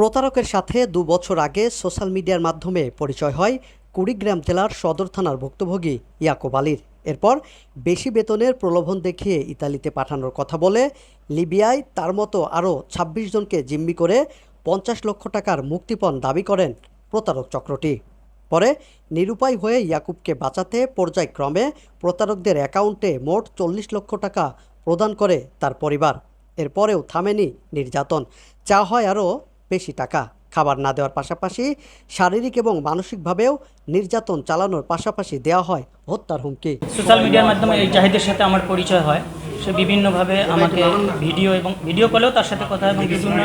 প্রতারকের সাথে দু বছর আগে সোশ্যাল মিডিয়ার মাধ্যমে পরিচয় হয় কুড়িগ্রাম জেলার সদর থানার ভুক্তভোগী ইয়াকুব আলীর। এরপর বেশি বেতনের প্রলোভন দেখিয়ে ইতালিতে পাঠানোর কথা বলে লিবিয়ায় তার মতো আরও ২৬ জনকে জিম্মি করে পঞ্চাশ লক্ষ টাকার মুক্তিপণ দাবি করেন প্রতারক চক্রটি। পরে নিরুপায় হয়ে ইয়াকুবকে বাঁচাতে পর্যায়ক্রমে প্রতারকদের অ্যাকাউন্টে মোট চল্লিশ লক্ষ টাকা প্রদান করে তার পরিবার। এরপরেও থামেনি নির্যাতন। চা হয় আরও বেশি টাকা। খাবার না দেওয়ার পাশাপাশি শারীরিক এবং মানসিকভাবেও নির্যাতন চালানোর পাশাপাশি দেওয়া হয় হত্যার হুমকি। সোশ্যাল মিডিয়ার মাধ্যমে এই জাহিদের সাথে আমার পরিচয় হয়। সে বিভিন্নভাবে আমাকে ভিডিও এবং ভিডিও কলেও তার সাথে কথা এবং বিভিন্ন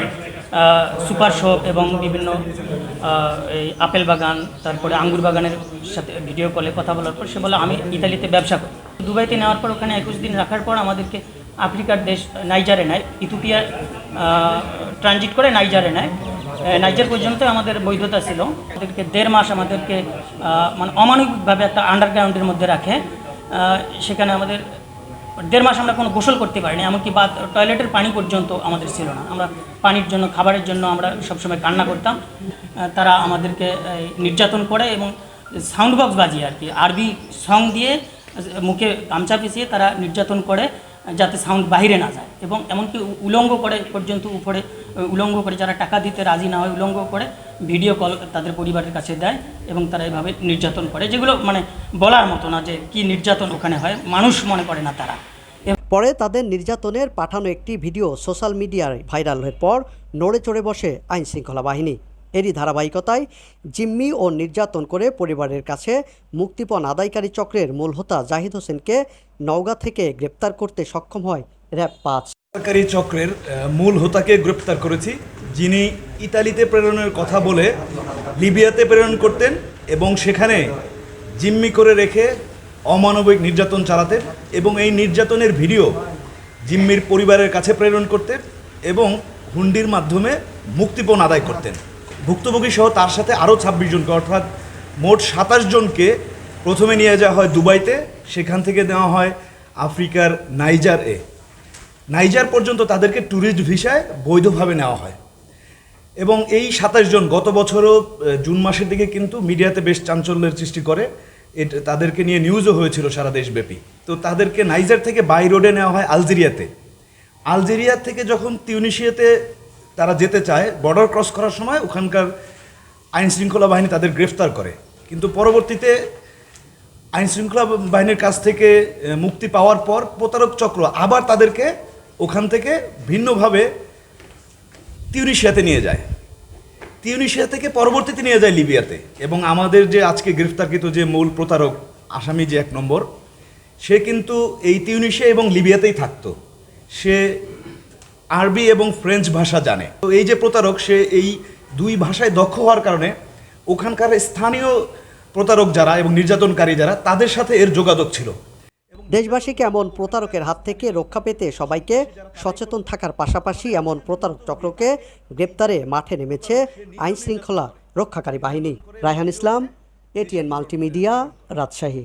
সুপার শপ এবং বিভিন্ন এই আপেল বাগান, তারপরে আঙ্গুর বাগানের সাথে ভিডিও কলে কথা বলার পর সে বলে, আমি ইতালিতে ব্যবসা করি। দুবাইতে নেওয়ার পর ওখানে একুশ দিন রাখার পর আমাদেরকে আফ্রিকার দেশ, নাইজারে নেয়, ইথিওপিয়া ট্রানজিট করে নাইজারে নেয়। নাইজার পর্যন্ত আমাদের বৈধতা ছিল। আমাদেরকে দেড় মাস আমাদেরকে মানে অমানবিকভাবে একটা আন্ডারগ্রাউন্ডের মধ্যে রাখে। সেখানে আমাদের দেড় মাস আমরা কোনো গোসল করতে পারিনি, এমনকি বা, টয়লেটের পানি পর্যন্ত আমাদের ছিল না। আমরা পানির জন্য, খাবারের জন্য আমরা সবসময় কান্না করতাম। তারা আমাদেরকে নির্যাতন করে এবং সাউন্ড বক্স বাজিয়ে আর কি। আরবি সং দিয়ে মুখে গামছা পিছিয়ে তারা নির্যাতন করে। যাতে সাউন্ড বাইরে না যায় এবং এমনকি উলঙ্গ করে পর্যন্ত উপরে উলঙ্গ করে যারা টাকা দিতে রাজি না হয়, উলঙ্গ করে ভিডিও কল তাদের পরিবারের কাছে দেয় এবং তারা এভাবে নির্যাতন করে, যেগুলো মানে বলার মতো না যে কি নির্যাতন ওখানে হয়, মানুষ মনে করে না তারা। পরে তাদের নির্যাতনের পাঠানো একটি ভিডিও সোশ্যাল মিডিয়ায় ভাইরাল হওয়ার পর নড়ে চড়ে বসে আইন শৃঙ্খলা বাহিনী। এরই ধারাবাহিকতায় জিম্মি ও নির্যাতন করে পরিবারের কাছে মুক্তিপণ আদায়কারী চক্রের মূল হোতা জাহিদ হোসেনকে নওগাঁ থেকে গ্রেপ্তার করতে সক্ষম হয় র্যাব পাঁচ। সরকারি চক্রের মূল হোতাকে গ্রেপ্তার করেছি, যিনি ইতালিতে প্রেরণের কথা বলে লিবিয়াতে প্রেরণ করতেন এবং সেখানে জিম্মি করে রেখে অমানবিক নির্যাতন চালাতেন এবং এই নির্যাতনের ভিডিও জিম্মির পরিবারের কাছে প্রেরণ করতেন এবং হুন্ডির মাধ্যমে মুক্তিপণ আদায় করতেন। ভুক্তভোগী সহ তার সাথে আরও ছাব্বিশ জনকে, অর্থাৎ মোট সাতাশ জনকে প্রথমে নিয়ে যাওয়া হয় দুবাইতে, সেখান থেকে নেওয়া হয় আফ্রিকার নাইজার এ। নাইজার পর্যন্ত তাদেরকে ট্যুরিস্ট ভিসায় বৈধভাবে নেওয়া হয়। এবং এই সাতাশ জন গত বছরও জুন মাসের দিকে কিন্তু মিডিয়াতে বেশ চাঞ্চল্যের সৃষ্টি করে। এটা, তাদেরকে নিয়ে নিউজও হয়েছিল সারা দেশব্যাপী। তো তাদেরকে নাইজার থেকে বাই রোডে নেওয়া হয় আলজেরিয়াতে। আলজেরিয়া থেকে যখন তিউনিশিয়াতে তারা যেতে চায় বর্ডার ক্রস করার সময় ওখানকার আইন শৃঙ্খলা বাহিনী তাদের গ্রেফতার করে। কিন্তু পরবর্তীতে আইন শৃঙ্খলা বাহিনীর কাছ থেকে মুক্তি পাওয়ার পর প্রতারক চক্র আবার তাদেরকে ওখান থেকে ভিন্নভাবে তিউনিশিয়াতে নিয়ে যায়। তিউনিশিয়া থেকে পরবর্তীতে নিয়ে যায় লিবিয়াতে। এবং আমাদের যে আজকে গ্রেফতারকৃত যে মূল প্রতারক, আসামি যে এক নম্বর, সে কিন্তু এই তিউনিশিয়া এবং লিবিয়াতেই থাকতো। সে আরবি এবং ফ্রেঞ্চ ভাষা জানে। তো এই যে প্রতারক, সে এই দুই ভাষায় দক্ষ হওয়ার কারণে ওখানকার স্থানীয় প্রতারক যারা এবং নির্যাতনকারী যারা, তাদের সাথে এর যোগাযোগ ছিল। দেশবাসীকে এমন প্রতারকের হাত থেকে রক্ষা পেতে সবাইকে সচেতন থাকার পাশাপাশি এমন প্রতারক চক্রকে গ্রেপ্তারে মাঠে নেমেছে আইন শৃঙ্খলা রক্ষাকারী বাহিনী। Raihan Islam, ATN multimedia, Rajshahi.